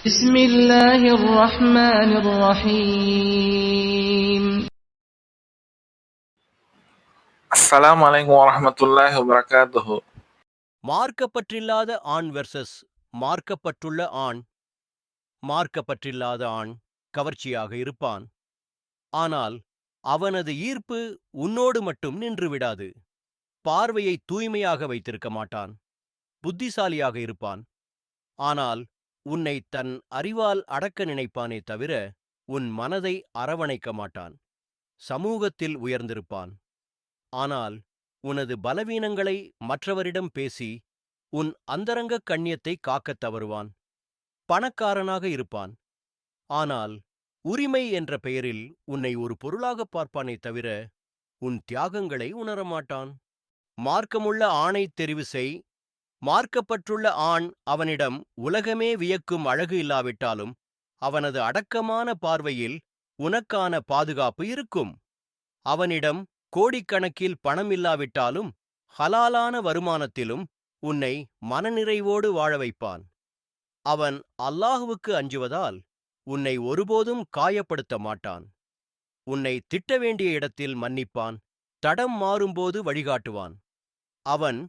بسم الله الرحمن الرحيم அஸ்ஸலாமு அலைக்கும் வரஹ்மத்துல்லாஹி வபரகாத்துஹு மார்க்கப்பற்றில்லாத ஆண் வெர்சஸ் மார்க்கப்பட்டுள்ள ஆண் மார்க்கப்பற்றில்லாத ஆண் கவர்ச்சியாக இருப்பான் ஆனால் அவனது ஈர்ப்பு உன்னோடு மட்டும் நின்றுவிடாது பார்வையை தூய்மையாக வைத்திருக்க மாட்டான் புத்திசாலியாக இருப்பான் ஆனால் உன்னை தன் அறிவால் அடக்க நினைப்பானே தவிர உன் மனதை அரவணைக்க மாட்டான். சமூகத்தில் உயர்ந்திருப்பான். ஆனால் உனது பலவீனங்களை மற்றவரிடம் பேசி உன் அந்தரங்கக் கண்ணியத்தை காக்கத் தவறுவான். பணக்காரனாக இருப்பான். ஆனால் உரிமை என்ற பெயரில் உன்னை ஒரு பொருளாகப் பார்ப்பானே தவிர உன் தியாகங்களை உணரமாட்டான். மார்க்கமுள்ள ஆணைத் தெரிவு செய் மார்க்கப்பட்டுள்ள ஆண் அவனிடம் உலகமே வியக்கும் அழகு இல்லாவிட்டாலும் அவனது அடக்கமான பார்வையில் உனக்கான பாதுகாப்பு இருக்கும். அவனிடம் கோடிக்கணக்கில் பணம் இல்லாவிட்டாலும் ஹலாலான வருமானத்திலும் உன்னை மனநிறைவோடு வாழ வைப்பான். அவன் அல்லாஹுவுக்கு அஞ்சுவதால் உன்னை ஒருபோதும் காயப்படுத்த மாட்டான். உன்னை திட்ட வேண்டிய இடத்தில் மன்னிப்பான் தடம் மாறும்போது வழிகாட்டுவான். அவன்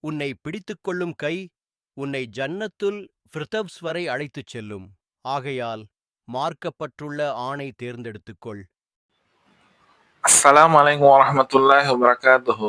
உன்னை பிடித்துக்கொள்ளும் கை உன்னை ஜன்னத்துல் ஃபிர்தப்ஸ் வரை அழைத்துச் செல்லும். ஆகையால் மார்க்கப்பட்டுள்ள ஆணை தேர்ந்தெடுத்துக்கொள் அஸ்லாம் வலைக்கம் வரமத்துல்லாஹ் வரகாத்து